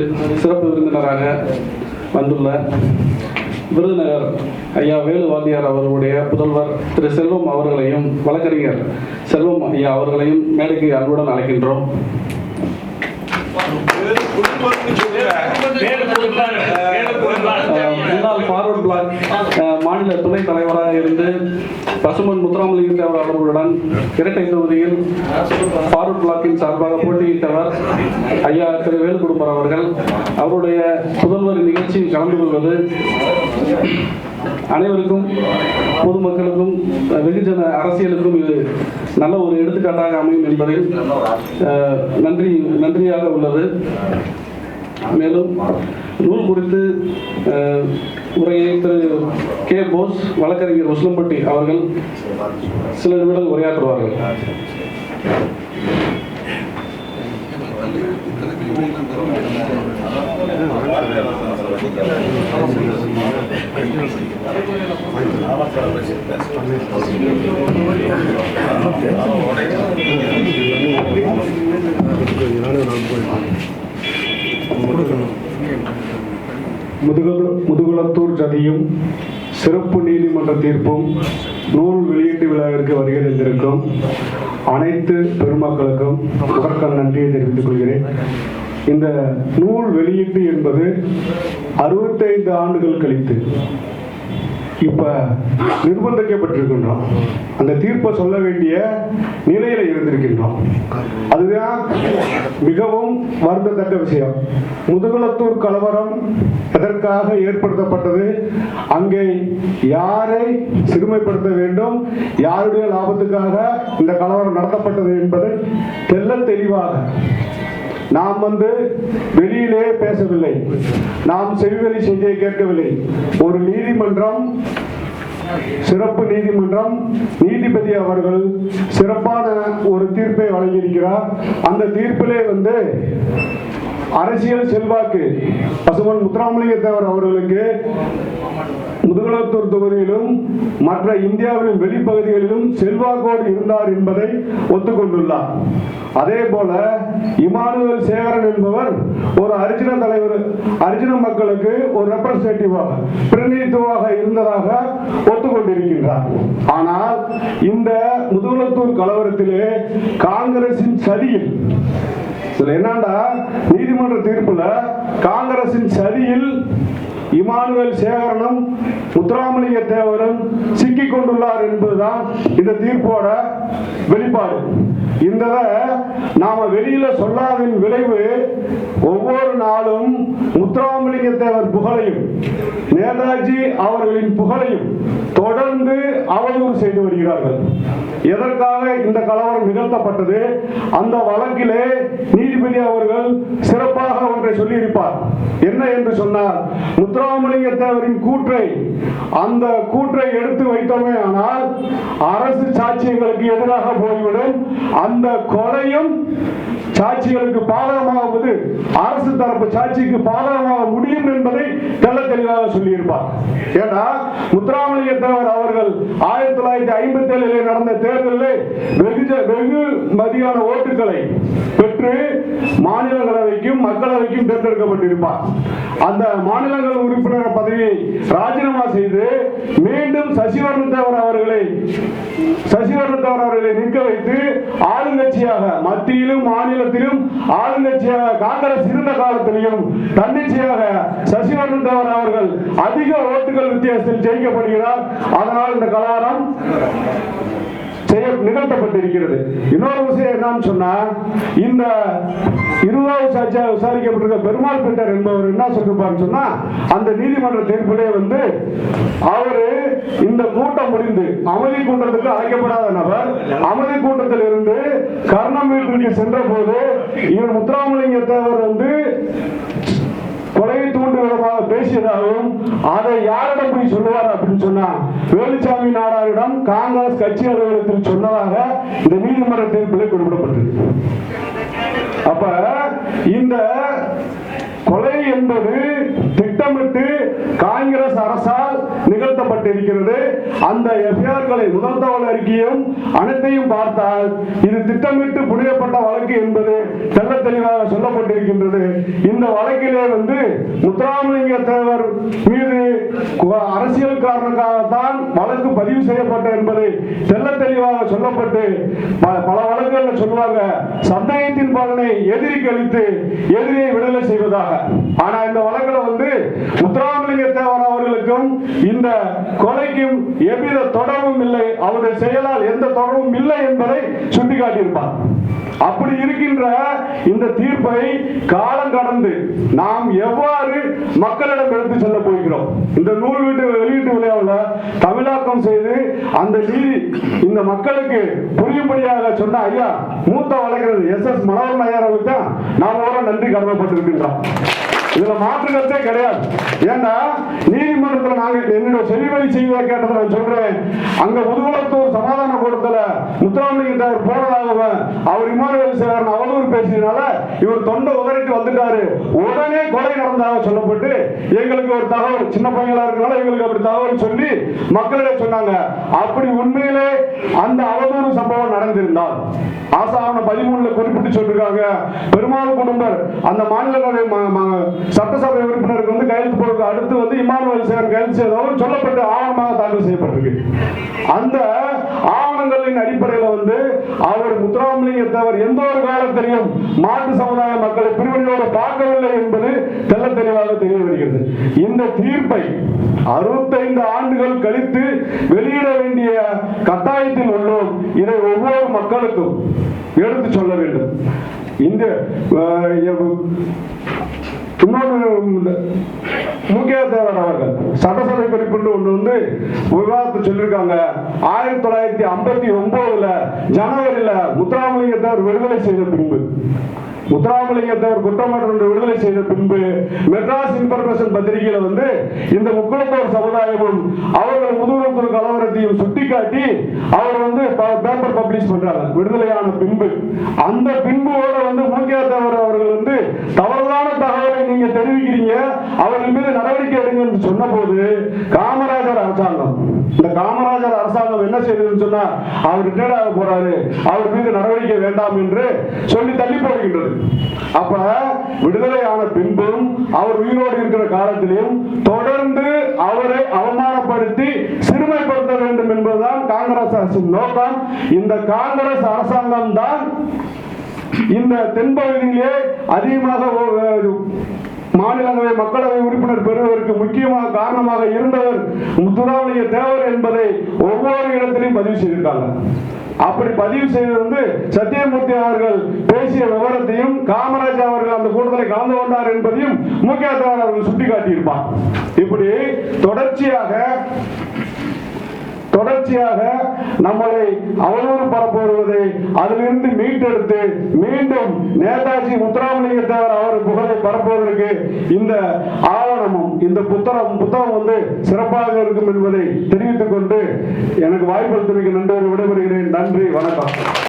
சிறப்பு விருந்தினராக வந்துள்ள விருதுநகர் ஐயா வேலு வாத்தியார் அவர்களுடைய புதல்வர் திரு செல்வம் அவர்களையும் வழக்கறிஞர் செல்வம் ஐயா அவர்களையும் மேடைக்கு அன்புடன் அழைக்கின்றோம். முன்னாள் ஃபார்வர்ட் பிளாக் மாநில துணைத் தலைவராக இருந்து பசுமன் முத்துராமலிங்க தேவர் அவர்களுடன் இரட்டை தொகுதியில் ஃபார்வர்ட் பிளாக்கின் சார்பாக போட்டியிட்டவர் ஐயா திரு வேலுக்குடும்பர் அவர்கள். அவருடைய புதல்வர் நிகழ்ச்சியில் கலந்து கொள்வது அனைவருக்கும் பொதுமக்களுக்கும் வெகுஜன அரசியலுக்கும் இது நல்ல ஒரு எடுத்துக்காட்டாக அமையும் என்பதில் நன்றி நன்றியாக உள்ளது. மேலும் நூல் குறித்து உரையை திரு கே. போஸ் வழக்கறிஞர் உஸ்லம்பட்டி அவர்கள் சில நிமிடங்கள் உரையாற்றுவார்கள். முதுகுல முதுகுளத்தூர் சதியும் சிறப்பு நீதிமன்ற தீர்ப்பும் நூல் வெளியீட்டு விழாவிற்கு வருகை தந்திருக்கும் அனைத்து பெருமக்களுக்கும் முதற்கண் நன்றியை தெரிவித்துக் கொள்கிறேன். இந்த நூல் வெளியீட்டு என்பது அறுபத்தைந்து ஆண்டுகள் கழித்து இப்போ நிர்பந்திக்கப்பட்டிருக்கின்றோம். அந்த தீர்ப்பை சொல்ல வேண்டிய நிலையில இருந்திருக்கின்றோம். அதுதான் மிகவும் வருந்தத்தக்க விஷயம். முதுகுளத்தூர் கலவரம் எதற்காக ஏற்படுத்தப்பட்டது? அங்கே யாரை சிறுமைப்படுத்த வேண்டும்? யாருடைய லாபத்துக்காக இந்த கலவரம் நடத்தப்பட்டது என்பதை தெல்ல தெளிவாக நாம் வந்து வெளியிலே பேசவில்லை. நாம் செவிவெளி செய்தியை கேட்கவில்லை. ஒரு நீதிமன்றம் சிறப்பு நீதிமன்றம் நீதிபதி அவர்கள் சிறப்பான ஒரு தீர்ப்பை வழங்கியிருக்கிறார். அந்த தீர்ப்பிலே வந்து அரசியல் செல்வாக்கு பசுமன் முத்துராமலிங்க தேவர் அவர்களுக்கு முதுகுளத்தூர் தொகுதியிலும் மற்ற இந்தியாவின் வெளிப்பகுதிகளிலும் செல்வாக்கோடு இருந்தார் என்பதை ஒத்துக்கொண்டுள்ளார். அதே போல இமானுவேல் சேகரன் என்பவர் ஒரு அரிஜின தலைவர் அரிஜின மக்களுக்கு ஒரு ரெப்ரசன்டேட்டிவாக பிரதிநிதித்துவாக இருந்ததாக ஒத்துக்கொண்டிருக்கின்றார். ஆனால் இந்த முதுகுலத்தூர் கலவரத்திலே காங்கிரசின் சதியில் இதுல என்னண்டா? நீதிமன்ற தீர்ப்புல காங்கிரசின் சதியில் இமானுவேல் சேகரனும் முத்துராமலிங்க தேவரும் சிக்கிக் கொண்டுள்ளார் என்பதுதான் இந்த தீர்ப்போட வெளிப்பாடு. இந்த நாம வெளியில சொல்லாதின் விளைவு ஒவ்வொரு நாளும் முத்துராமலிங்க தேவர் புகழையும் நேதாஜி அவர்களின் புகழையும் தொடர்ந்து அவதூறு செய்து வருகிறார்கள். எதற்காக இந்த கலவரம் நிகழ்த்தப்பட்டது? அந்த வழக்கிலே நீதிபதி அவர்கள் சிறப்பாக ஒன்றை சொல்லியிருப்பார். என்ன என்று சொன்னார் முத்துராமலிங்க தேவரின் கூற்றை அந்த கூற்றை எடுத்து வைத்தோமே ஆனால் அரசு சாட்சியங்களுக்கு எதிராக போய்விடும். அந்த கொலையும் சாட்சிகளுக்கு பாதகமாகுவது அரசு தரப்பு சாட்சிக்கு பாதகமாக முடியும் என்பதை தெள்ள தெளிவாக சொல்லியிருப்பார். ஏன்னா முத்துராமலிங்க தேவர் அவர்கள் ஆயிரத்தி தொள்ளாயிரத்தி ஐம்பத்தி ஏழிலே நடந்த தேர்தலில் வெகு வெகு மதியான ஓட்டுகளை பெற்று மாநிலங்களவைக்கும் மக்களவைக்கும் தேர்ந்தெடுக்கப்பட்டிருப்பார். அந்த மாநிலங்கள் உறுப்பினர் பதவியை ராஜினாமா செய்து மீண்டும் சசிவர்ணத்தவர் அவர்களை சசிவர்ணத்தவர் அவர்களை நிற்க வைத்து ஆளுங்கட்சியாக மத்தியிலும் மாநிலத்திலும் ஆளுங்கட்சியாக காங்கிரஸ் இருந்த காலத்திலையும் தன்னிச்சையாக சசிவர்ண தேவர் அவர்கள் அதிக ஓட்டுகள் வித்தியாசத்தில் ஜெயிக்கப்படுகிறார். அதனால் இந்த கலாரம் செய்ய நிகழ்த்தப்பட்டிருக்கிறது. இன்னொரு விஷயம் என்னன்னு சொன்னா இந்த இருபதாவது சாட்சியா விசாரிக்கப்பட்டிருக்க பெருமாள் பெட்டர் என்பவர் என்ன சொல்லிருப்பாருன்னு சொன்னா அந்த நீதிமன்ற தீர்ப்பிலே வந்து அவரு இந்த கூட்டம் முடிந்து அமைதி கூட்டத்துக்கு அழைக்கப்படாத நபர் அமைதி கூட்டத்தில் இருந்து கர்ணம் வீட்டிற்கு சென்ற போது இவர் முத்துராமலிங்க தேவர் வந்து பேசியதாகவும் அதை யாரிடம் போய் சொல்லுவார் அப்படின்னு சொன்னா வேலுச்சாமி நாடாரிடம் காங்கிரஸ் கட்சி அலுவலகத்தில் சொன்னதாக இந்த நீதிமன்ற தீர்ப்பில் குறிப்பிடப்பட்டது அப்ப இந்த கொலை என்பது திட்டமிட்டு காங்கிரஸ் அரசால் நிகழ்த்தப்பட்ட அந்த எஃப்ஐஆர்களை முதல் தகவல் அறிக்கையும் அனைத்தையும் பார்த்தால் இது திட்டமிட்டு புரியப்பட்ட வழக்கு என்பது தெல்ல தெளிவாக சொல்லப்பட்டிருக்கின்றது. இந்த வழக்கிலே வந்து முத்துராமலிங்க தேவர் மீது அரசியல் காரணக்காகத்தான் வழக்கு பதிவு செய்யப்பட்ட என்பது தெல்ல தெளிவாக சொல்லப்பட்டு பல வழக்குகள் சொல்லுவாங்க சந்தேகத்தின் பலனை எதிரிக்கு அளித்து எதிரியை விடுதலை செய்வதாக. ஆனா இந்த வழக்கில் வந்து அவர்களுக்கும் இந்த கொலைக்கும் எவ்வித தொடர்பும் இல்லை. அவருடைய செயலால் எந்த தொடர்பும் இல்லை என்பதை சுட்டிக்காட்டியிருப்பார். அப்படி இருக்கின்ற இந்த தீர்ப்பை காலம் கடந்து நாம் எவ்வாறு மக்களிடம் எடுத்து செல்ல போகிறோம்? இந்த நூல் வீட்டு வெளியீட்டு விழாவில் தமிழாக்கம் செய்து அந்த நீதி இந்த மக்களுக்கு புரியும்படியாக சொன்ன ஐயா மூத்த வழக்கறிஞர் எஸ் எஸ் மனோகரன் ஐயா அவர்களுக்கு தான் நாம் ஒரு நன்றி கடமைப்பட்டிருக்கின்றோம். இதுல மாற்று கருத்தே கிடையாது. ஏன்னா நீதி நாங்க என்னோட செவிவழி செய்தியை கேட்டதை நான் சொல்றேன். அங்க முதுகுளத்தூர் சமாதான கூட்டத்துல முத்துராமலிங்க தேவர் போனதாகவும் அவர் இமானுவேல் சேகரன் அவதூறு பேசினால இவர் தொண்டை உதறிட்டு வந்துட்டாரு. உடனே கொலை நடந்ததாக சொல்லப்பட்டு எங்களுக்கு ஒரு தகவல் சின்ன பையங்களா இருக்கனால எங்களுக்கு அப்படி தகவல் சொல்லி மக்களிடம் சொன்னாங்க. அப்படி உண்மையிலே அந்த அவதூறு சம்பவம் நடந்திருந்தால் ஆசாவன பதிமூணுல குறிப்பிட்டு சொல்லிருக்காங்க பெருமாள் குடும்பர் அந்த மாநிலங்களவை சட்டசபை உறுப்பினருக்கு வந்து கையெழுத்து போடுறது அடுத்து வந்து இமானுவேல் சேகர் கையெழுத்து செய்தவர் சொல்லப்பட்டு ஆவணமாக தாக்கல் செய்யப்பட்டிருக்கு. அந்த ஆவணங்களின் அடிப்படையில் வந்து அவர் முத்துராமலிங்க தேவர் எந்த ஒரு காலத்திலையும் மாட்டு சமுதாய மக்களை பிரிவினையோடு பார்க்கவில்லை என்பது தெல்ல தெளிவாக தெரிய வருகிறது. இந்த தீர்ப்பை அறுபத்தைந்து ஆண்டுகள் கழித்து வெளியிட வேண்டிய கட்டாயத்தில் உள்ளோம். இதை ஒவ்வொரு மக்களுக்கும் எடுத்து சொல்ல வேண்டும். இந்த இன்னொன்று இந்த முக்கிய தேவர் அவர்கள் சட்டசபை குறிப்பிட்டு ஒன்று வந்து விவாதத்தை சொல்லியிருக்காங்க. ஆயிரத்தி தொள்ளாயிரத்தி ஐம்பத்தி ஒன்பதுல ஜனவரியில முத்துராமலிங்க விடுதலை செய்த பின்பு. முத்துராமலிங்க குற்றமற்ற விடுதலை செய்த பின்பு மெட்ராஸ் இன்ஃபர்மேஷன் பத்திரிகையில வந்து இந்த முக்குளத்தோர் சமுதாயமும் அவர்கள் முதுகுளத்தூர் கலவரத்தையும் சுட்டிக்காட்டி அவர் வந்து பேப்பர் பப்ளிஷ் பண்றாங்க விடுதலையான பின்பு. அந்த பின்புவோட வந்து மூக்கியா அவர்கள் வந்து தவறான தகவலை நீங்க தெரிவிக்கிறீங்க. அவர்கள் மீது நடவடிக்கை எடுங்கன்னு சொன்னபோது காமராஜர் அரசாங்கம் இந்த காமராஜர் அரசாங்கம் என்ன செய்ததுன்னு சொன்னா அவர் ரிட்டையர்ட் ஆக போறாரு. அவர் மீது நடவடிக்கை வேண்டாம் என்று சொல்லி தள்ளி போடுகின்றது. அப்ப விடுதலையான பின்பும் அவர் உயிரோடு இருக்கிற காலத்திலும் தொடர்ந்து அவரை அவமானப்படுத்தி சிறுமைப்படுத்த வேண்டும் என்பதுதான் காங்கிரஸ் அரசின் நோக்கம். இந்த காங்கிரஸ் அரசாங்கம் தான் இந்த தென்பகுதியிலே அதிகமாக ஒ- மாநிலங்களவை மக்களவை உறுப்பினர் பெறுவதற்கு முக்கியமாக காரணமாக இருந்தவர் முத்துராமலிங்க தேவர் என்பதை ஒவ்வொரு இடத்திலையும் பதிவு செய்திருக்காங்க. அப்படி பதிவு செய்தது வந்து சத்தியமூர்த்தி அவர்கள் பேசிய விவரத்தையும் காமராஜ் அவர்கள் அந்த கூட்டத்தில் கலந்து கொண்டார் என்பதையும் முக்கிய தேவர் அவர்கள் சுட்டிக்காட்டியிருப்பார். இப்படி தொடர்ச்சியாக தொடர்ச்சியாக நம்மளை அவதூறு பரப்புவதை அதிலிருந்து மீட்டெடுத்து மீண்டும் நேதாஜி முத்துராமலிங்க தேவர் அவர் புகழை பரப்புவதற்கு இந்த ஆவணமும் இந்த புத்தகம் புத்தகம் வந்து சிறப்பாக இருக்கும் என்பதை தெரிவித்துக் கொண்டு எனக்கு வாய்ப்பு அளித்தமைக்கு நன்றி விடைபெறுகிறேன். நன்றி வணக்கம்.